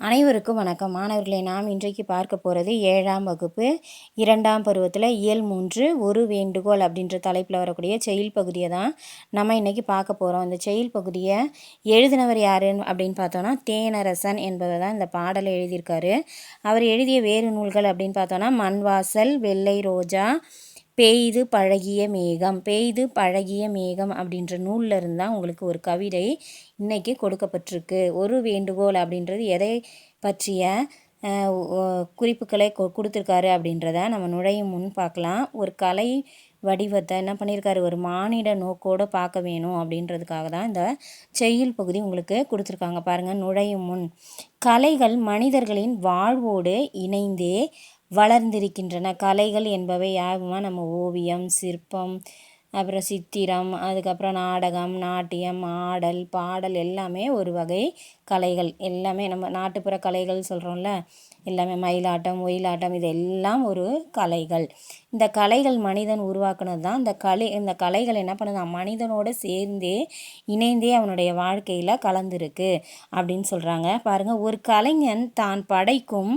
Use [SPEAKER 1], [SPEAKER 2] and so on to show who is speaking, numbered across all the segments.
[SPEAKER 1] அனைவருக்கும் வணக்கம். மாணவர்களை நாம் இன்றைக்கு பார்க்க போகிறது ஏழாம் வகுப்பு இரண்டாம் பருவத்தில் இயல் மூன்று ஒரு வேண்டுகோள் அப்படின்ற தலைப்பில் வரக்கூடிய செயல் பகுதியை தான் நம்ம இன்றைக்கி பார்க்க போகிறோம் இந்த செயல் பகுதியை எழுதினவர் யார் அப்படின்னு பார்த்தோன்னா தேனரசன் என்பவர் தான் இந்த பாடலை எழுதியிருக்காரு. அவர் எழுதிய வேறு நூல்கள் அப்படின்னு பார்த்தோன்னா மண்வாசல் வெள்ளை ரோஜா பெய்து பழகிய மேகம் பெய்து பழகிய மேகம் அப்படின்ற நூலில் இருந்தால் உங்களுக்கு ஒரு கவிதை இன்றைக்கி கொடுக்கப்பட்டிருக்கு. ஒரு வேண்டுகோள் அப்படின்றது எதை பற்றிய குறிப்புகளை கொ கொடுத்துருக்காரு அப்படின்றத நம்ம நுழையும் முன் பார்க்கலாம். ஒரு கலை வடிவத்தை என்ன பண்ணியிருக்காரு? ஒரு மானிட நோக்கோடு பார்க்க வேணும் அப்படின்றதுக்காக தான் இந்த செய்யுள் பகுதி உங்களுக்கு கொடுத்துருக்காங்க. பாருங்கள் நுழையும் முன். கலைகள் மனிதர்களின் வாழ்வோடு இணைந்தே வளர்ந்திருக்கின்றன. கலைகள் என்பவை யாருமா நம்ம ஓவியம் சிற்பம் அப்புறம் சித்திரம் அதுக்கப்புறம் நாடகம் நாட்டியம் ஆடல் பாடல் எல்லாமே ஒரு வகை கலைகள். எல்லாமே நம்ம நாட்டுப்புற கலைகள் சொல்கிறோம்ல எல்லாமே மயிலாட்டம் ஒயிலாட்டம் இது எல்லாம் ஒரு கலைகள். இந்த கலைகள் மனிதன் உருவாக்குனது தான். இந்த கலை இந்த கலைகள் என்ன பண்ணுது? மனிதனோடு சேர்ந்தே இணைந்தே அவனுடைய வாழ்க்கையில் கலந்துருக்கு அப்படின்னு சொல்கிறாங்க பாருங்கள் ஒரு கலைஞன் தான் படைக்கும்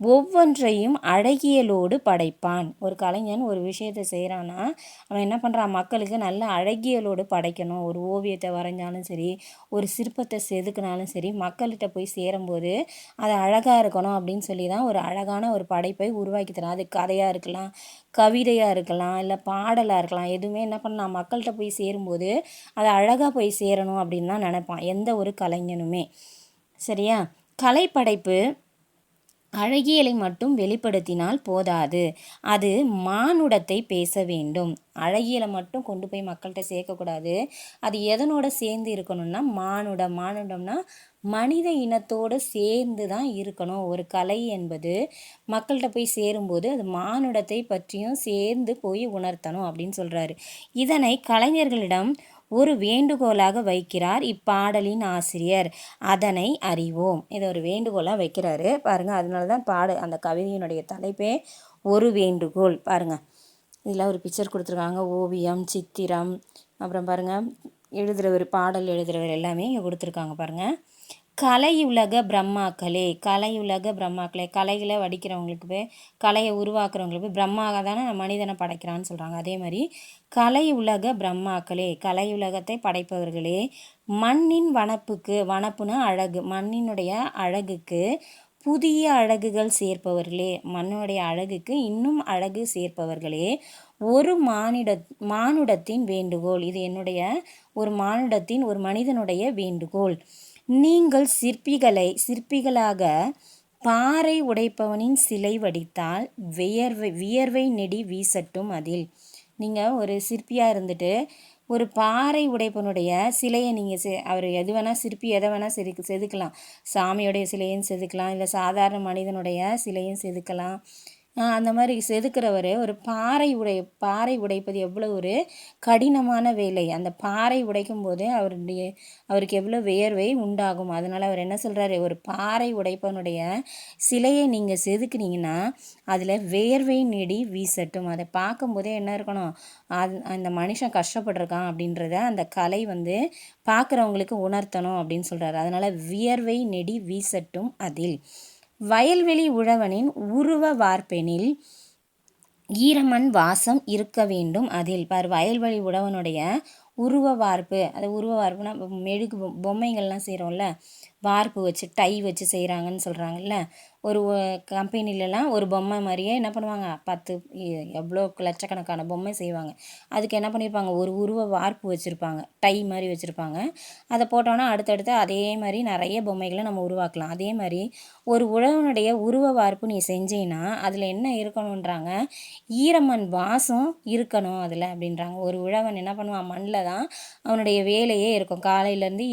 [SPEAKER 1] ஒவ்வொன்றையும் அழகியலோடு படைப்பான். ஒரு கலைஞன் ஒரு விஷயத்தை செய்கிறான்னா அவன் என்ன பண்ணுறான் மக்களுக்கு நல்ல அழகியலோடு படைக்கணும். ஒரு ஓவியத்தை வரைஞ்சாலும் சரி ஒரு சிற்பத்தை செதுக்கினாலும் சரி மக்கள்கிட்ட போய் சேரும்போது அது அழகாக இருக்கணும் அப்படின்னு சொல்லி தான் ஒரு அழகான ஒரு படைப்பை உருவாக்கி தரான். அது கதையாக இருக்கலாம் கவிதையாக இருக்கலாம் இல்லை பாடலாக இருக்கலாம் எதுவுமே என்ன பண்ணலாம்? மக்கள்கிட்ட போய் சேரும்போது அது அழகாக போய் சேரணும் அப்படின்னு தான் நினைப்பான் எந்த ஒரு கலைஞனுமே. சரியா? கலைப்படைப்பு அழகியலை மட்டும் வெளிப்படுத்தினால் போதாது. அது மானுடத்தை பேச வேண்டும். அழகியலை மட்டும் கொண்டு போய் மக்கள்கிட்ட சேர்க்கக்கூடாது. அது எதனோட சேர்ந்து இருக்கணும்னா மானுடம். மானுடம்னா மனித இனத்தோடு சேர்ந்து தான் இருக்கணும். ஒரு கலை என்பது மக்கள்கிட்ட போய் சேரும்போது அது மானுடத்தை பற்றியும் சேர்ந்து போய் உணர்த்தணும் அப்படின்னு சொல்கிறாரு இதனை கலைஞர்களிடம் ஒரு வேண்டுகோளாக வைக்கிறார் இப்பாடலின் ஆசிரியர். அதனை அறிவோம். இதை ஒரு வேண்டுகோளாக வைக்கிறாரு. பாருங்கள் அதனால தான் பாடு அந்த கவிதையினுடைய தலைப்பே ஒரு வேண்டுகோள். பாருங்கள் இதில் ஒரு பிக்சர் கொடுத்துருக்காங்க. ஓவியம் சித்திரம் அப்புறம் பாருங்கள் எழுதுகிறவர் பாடல் எழுதுகிறவர் எல்லாமே இங்கே கொடுத்துருக்காங்க. பாருங்கள் கலையுலக பிரம்மாக்களே கலையுலக பிரம்மாக்களே கலைகளை வடிக்கிறவங்களுக்கு போய் கலையை உருவாக்குறவங்களுக்கு போய் பிரம்மாக தானே மனிதனை படைக்கிறான்னு சொல்கிறாங்க அதே மாதிரி கலை உலக பிரம்மாக்களே கலையுலகத்தை படைப்பவர்களே மண்ணின் வனப்புக்கு வனப்புனா அழகு மண்ணினுடைய அழகுக்கு புதிய அழகுகள் சேர்ப்பவர்களே மண்ணுடைய அழகுக்கு இன்னும் அழகு சேர்ப்பவர்களே ஒரு மானிட மானுடத்தின் வேண்டுகோள் இது என்னுடைய ஒரு மானுடத்தின் ஒரு மனிதனுடைய வேண்டுகோள். நீங்கள் சிற்பிகளை சிற்பிகளாக பாறை உடைப்பவனின் சிலை வடித்தால் வியர்வை வியர்வை நெடி வீசட்டும் அதில். நீங்கள் ஒரு சிற்பியாக இருந்துட்டு ஒரு பாறை உடைப்பனுடைய சிலையை நீங்கள் செ அவர் எது வேணால் சிற்பி எதை வேணால் செதுக்கு செதுக்கலாம். சாமியுடைய சிலையும் செதுக்கலாம். இல்லை சாதாரண மனிதனுடைய சிலையும் செதுக்கலாம். அந்த மாதிரி செதுக்கிறவர் ஒரு பாறை உடை பாறை உடைப்பது எவ்வளோ ஒரு கடினமான வேலை. அந்த பாறை உடைக்கும் போது அவருடைய அவருக்கு எவ்வளோ வேர்வை உண்டாகும். அதனால் அவர் என்ன சொல்கிறாரு ஒரு பாறை உடைப்பனுடைய சிலையை நீங்கள் செதுக்குனீங்கன்னா அதில் வேர்வை நெடி வீசட்டும். அதை பார்க்கும்போதே என்ன இருக்கணும்? அது அந்த மனுஷன் கஷ்டப்பட்டிருக்கான் அப்படின்றத அந்த கலை வந்து பார்க்குறவங்களுக்கு உணர்த்தணும் அப்படின்னு சொல்கிறாரு அதனால் வியர்வை நெடி வீசட்டும் அதில். வயல்வெளி உழவனின் உருவ வார்ப்பெனில் ஈரமண் வாசம் இருக்க வேண்டும். அதில் பார் வயல்வெளி உழவனுடைய உருவ வார்ப்பு அது உருவ வார்ப்புனா மெழுகு பொம்மைகள்லாம் செய்கிறோம்ல வார்ப்பு வச்சு டை வச்சு செய்கிறாங்கன்னு சொல்கிறாங்கல்ல ஒரு கம்பெனிலலாம் ஒரு பொம்மை மாதிரியே என்ன பண்ணுவாங்க? பத்து எவ்வளோ லட்சக்கணக்கான பொம்மை செய்வாங்க. அதுக்கு என்ன பண்ணியிருப்பாங்க ஒரு உருவ வார்ப்பு வச்சுருப்பாங்க. டை மாதிரி வச்சுருப்பாங்க. அதை போட்டோன்னா அடுத்தடுத்து அதே மாதிரி நிறைய பொம்மைகளை நம்ம உருவாக்கலாம். அதே மாதிரி ஒரு உழவனுடைய உருவ வார்ப்பு நீ செஞ்சீங்கன்னா அதில் என்ன இருக்கணுன்றாங்க? ஈரமண் வாசம் இருக்கணும் அதில் அப்படின்றாங்க. ஒரு உழவன் என்ன பண்ணுவான்? மண்ணில் தான் அவனுடைய வேலையே இருக்கும். காலையிலேருந்து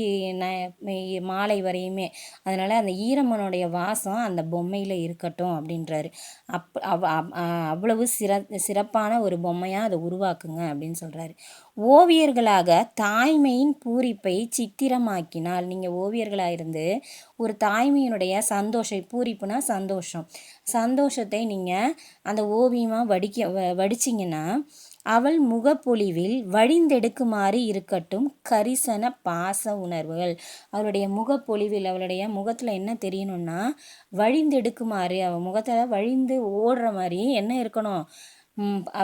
[SPEAKER 1] மாலை வரையும் அதனால் அந்த ஈரமனுடைய வாசம் அந்த பொம்மையில் இருக்கட்டும் அப்படின்றாரு. அப் அவ் அவ்வளவு சிற சிறப்பான ஒரு பொம்மையாக அதை உருவாக்குங்க அப்படின்னு சொல்கிறாரு ஓவியர்களாக தாய்மையின் பூரிப்பை சித்திரமாக்கினால் நீங்கள் ஓவியர்களாக இருந்து ஒரு தாய்மையினுடைய சந்தோஷம் பூரிப்புனா சந்தோஷம். சந்தோஷத்தை நீங்கள் அந்த ஓவியமாக வடிக்க வ வடிச்சிங்கன்னா அவள் முகப்பொலிவில் வழிந்தெடுக்குமாறு இருக்கட்டும் கரிசன பாச உணர்வுகள். அவளுடைய முகப்பொலிவில் அவளுடைய முகத்தில் என்ன தெரியணும்னா வழிந்தெடுக்குமாறு அவள் முகத்தில் வழிந்து ஓடுற மாதிரி என்ன இருக்கணும்?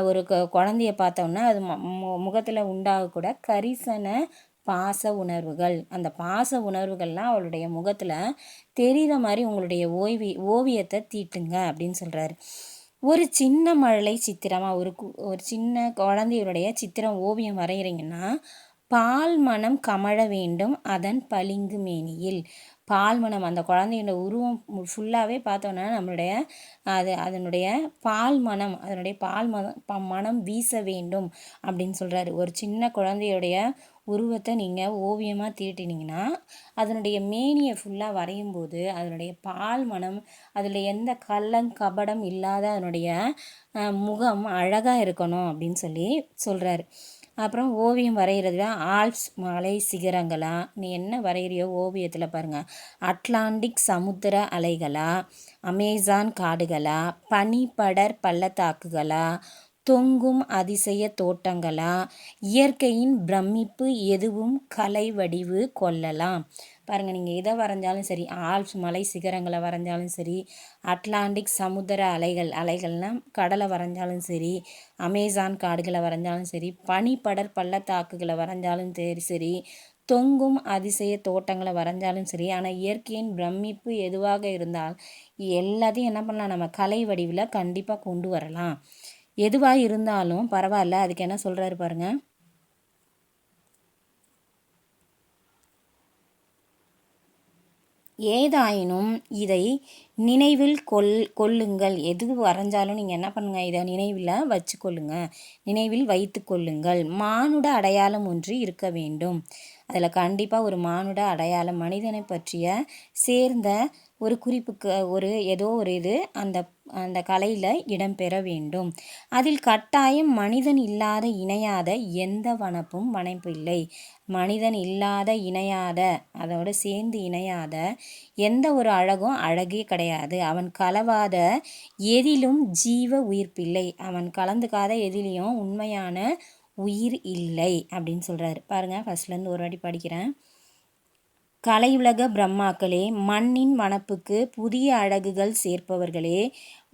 [SPEAKER 1] ஒரு குழந்தைய பார்த்தோம்னா அது முகத்தில் உண்டாகக்கூட கரிசன பாச உணர்வுகள். அந்த பாச உணர்வுகள்லாம் அவளுடைய முகத்தில் தெரிகிற மாதிரி உங்களுடைய ஓய்வி ஓவியத்தை தீட்டுங்க அப்படின்னு சொல்கிறாரு ஒரு சின்ன மழலை சித்திரமாக ஒரு ஒரு சின்ன குழந்தையுடைய சித்திரம் ஓவியம் வரைகிறீங்கன்னா பால் மனம் கமழ வேண்டும் அதன் பளிங்கு மேனியில். பால் மனம் அந்த குழந்தையோட உருவம் ஃபுல்லாகவே பார்த்தோன்னா நம்மளுடைய அது அதனுடைய பால் மனம் அதனுடைய பால் மதம் மனம் வீச வேண்டும் அப்படின்னு சொல்கிறாரு ஒரு சின்ன குழந்தையுடைய உருவத்தை நீங்கள் ஓவியமாக தீட்டினீங்கன்னா அதனுடைய மேனியை ஃபுல்லாக வரையும் போது அதனுடைய பால் மனம் அதில் எந்த கள்ளம் கபடம் இல்லாத அதனுடைய முகம் அழகாக இருக்கணும் அப்படின்னு சொல்லி சொல்கிறாரு அப்புறம் ஓவியம் வரைகிறது ஆல்ப்ஸ் மலை சிகரங்களா? நீ என்ன வரைகிறியோ ஓவியத்தில் பாருங்கள் அட்லாண்டிக் சமுத்திர அலைகளா? அமேசான் காடுகளா? பனிப்படர் பள்ளத்தாக்குகளா? தொங்கும் அதிசய தோட்டங்களா? இயற்கையின் பிரமிப்பு எதுவும் கலை வடிவு கொள்ளலாம். பாருங்கள் நீங்கள் எதை வரைஞ்சாலும் சரி ஆல்ப்ஸ் மலை சிகரங்களை வரைஞ்சாலும் சரி அட்லாண்டிக் சமுத்திர அலைகள் அலைகள்னா கடலை வரைஞ்சாலும் சரி அமேசான் காடுகளை வரைஞ்சாலும் சரி பனிப்படர் பள்ளத்தாக்குகளை வரைஞ்சாலும் சரி சரி தொங்கும் அதிசய தோட்டங்களை வரைஞ்சாலும் சரி ஆனால் இயற்கையின் பிரமிப்பு எதுவாக இருந்தால் எல்லாத்தையும் என்ன பண்ணலாம் நம்ம கலை வடிவில் கண்டிப்பாக கொண்டு வரலாம். எதுவாக இருந்தாலும் பரவாயில்ல. அதுக்கு என்ன சொல்கிறாரு பாருங்கள் ஏதாயினும் இதை நினைவில் கொள் கொள்ளுங்கள். எது வரைஞ்சாலும் நீங்கள் என்ன பண்ணுங்கள் இதை நினைவில் வச்சுக்கொள்ளுங்க. நினைவில் வைத்து கொள்ளுங்கள். மானுட அடையாளம் ஒன்று இருக்க வேண்டும். அதில் கண்டிப்பாக ஒரு மானுட அடையாளம் மனிதனை பற்றிய சேர்ந்த ஒரு குறிப்புக்கு ஒரு ஏதோ ஒரு இது அந்த அந்த கலையில் இடம்பெற வேண்டும். அதில் கட்டாயம் மனிதன் இல்லாத இணையாத எந்த வனப்பும் வனப்பில்லை மனிதன் இல்லாத இணையாத அதோடு சேர்ந்து இணையாத எந்த ஒரு அழகும் அழகே கிடையாது. அவன் கலவாத எதிலும் ஜீவ உயிர்ப்பில்லை. அவன் கலந்துக்காத எதிலையும் உண்மையான உயிர் இல்லை அப்படின்னு சொல்கிறாரு பாருங்கள் ஃபஸ்ட்லேருந்து ஒரு வாட்டி படிக்கிறேன். கலையுலக பிரம்மாக்களே மண்ணின் மணப்புக்கு புதிய அழகுகள் சேர்ப்பவர்களே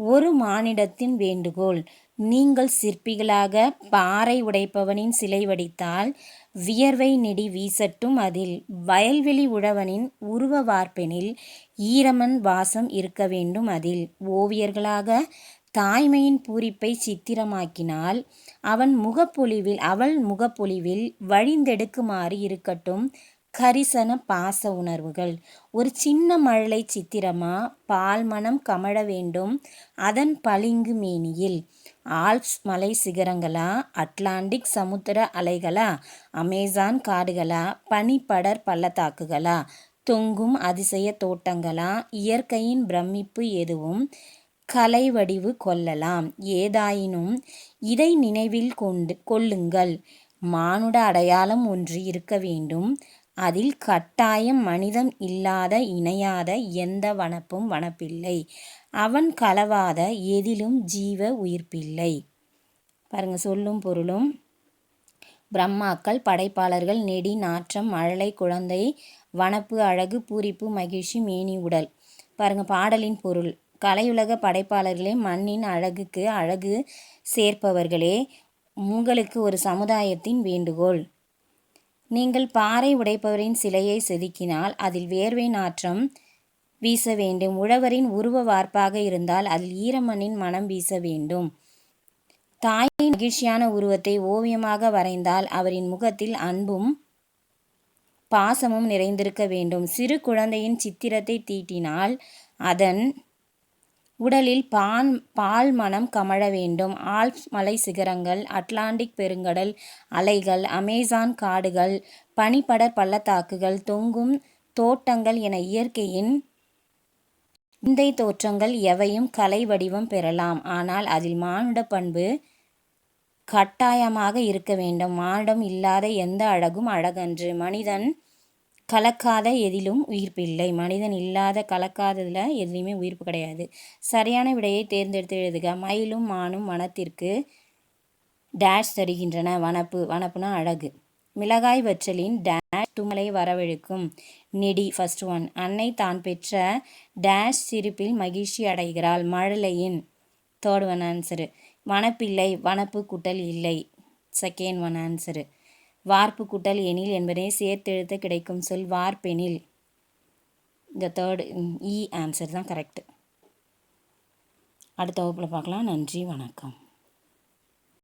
[SPEAKER 1] ஒரு மானிடத்தின் வேண்டுகோள். நீங்கள் சிற்பிகளாக பாறை உடைப்பவனின் சிலை வடித்தால் வியர்வை நெடி வீசட்டும் அதில். வயல்வெளி உழவனின் உருவ வார்ப்பெனில் ஈரமன் வாசம் இருக்க வேண்டும் அதில். ஓவியர்களாக தாய்மையின் பூரிப்பை சித்திரமாக்கினால் அவன் முகப்பொலிவில் அவள் முகப்பொலிவில் வழிந்தெடுக்குமாறு இருக்கட்டும். கரிசன பாச உணர்வுகள். ஒரு சின்ன மழலை சித்திரமா? பால் மனம் கமழ வேண்டும். அதன் பளிங்கு மேனியில். ஆல்ப்ஸ் மலை சிகரங்களா? அட்லாண்டிக் சமுத்திர அலைகளா? அமேசான் காடுகளா? பனிப்படர் பள்ளத்தாக்குகளா? தொங்கும் அதிசய தோட்டங்களா? இயற்கையின் பிரமிப்பு எதுவும்? கலை வடிவு கொள்ளலாம். ஏதாயினும் இதை நினைவில் கொண்டு கொள்ளுங்கள். மானுட அடையாளம் ஒன்று இருக்க வேண்டும். அதில் கட்டாயம் மனிதம் இல்லாத இணையாத எந்த வனப்பும் வனப்பில்லை. அவன் கலவாத எதிலும் ஜீவ உயிர்ப்பில்லை. பாருங்க சொல்லும் பொருளும். பிரம்மாக்கள் படைப்பாளர்கள் நெடி நாற்றம் மழலை குழந்தை வனப்பு அழகு பூரிப்பு மகிழ்ச்சி மேனி உடல். பாருங்க பாடலின் பொருள். கலையுலக படைப்பாளர்களே மண்ணின் அழகுக்கு அழகு சேர்ப்பவர்களே உங்களுக்கு ஒரு சமுதாயத்தின் வேண்டுகோள். நீங்கள் பாறை உடைப்பவரின் சிலையை செதுக்கினால் அதில் வேர்வை நாற்றம் வீச வேண்டும். உழவரின் உருவ வார்ப்பாக இருந்தால் அதில் ஈரமண்ணின் மனம் வீச வேண்டும். தாயின் மகிழ்ச்சியான உருவத்தை ஓவியமாக வரைந்தால் அவரின் முகத்தில் அன்பும் பாசமும் நிறைந்திருக்க வேண்டும். சிறு குழந்தையின் சித்திரத்தை தீட்டினால் அதன் உடலில் பான் பால் மனம் கமழ வேண்டும். ஆல்ப்ஸ் மலை சிகரங்கள் அட்லாண்டிக் பெருங்கடல் அலைகள் அமேசான் காடுகள் பனிப்படர் பள்ளத்தாக்குகள் தொங்கும் தோட்டங்கள் என இயற்கையின் விந்தை தோற்றங்கள் எவையும் கலை வடிவம் பெறலாம். ஆனால் அதில் மானுட பண்பு கட்டாயமாக இருக்க வேண்டும். மானுடம் இல்லாத எந்த அழகும் அழகன்று. மனிதன் கலக்காத எதிலும் உயிர்ப்பில்லை மனிதன் இல்லாத கலக்காததில் எதுலேயுமே உயிர்ப்பு கிடையாது. சரியான விடையை தேர்ந்தெடுத்து எழுதுக. மயிலும் மானும் வனத்திற்கு டேஷ் தருகின்றன. வனப்பு வனப்புனா அழகு. மிளகாய் வற்றலின் டேஷ் துமலை வரவழைக்கும் நெடி ஃபர்ஸ்ட் ஒன் அன்னை தான் பெற்ற டேஷ் சிரிப்பில் மகிழ்ச்சி அடைகிறாள். மழலையின் தேர்ட் ஒன் ஆன்சரு வனப்பில்லை வனப்பு குட்டல் இல்லை. செகண்ட் ஒன் ஆன்சரு வார்ப்பு குட்டல் எனில் என்பதை சேர்த்தெழுத்த கிடைக்கும் சொல் வார்ப்பெனில். இந்த தேர்டு இ ஆன்சர் தான் கரெக்டு அடுத்த வகுப்பில் பார்க்கலாம். நன்றி வணக்கம்.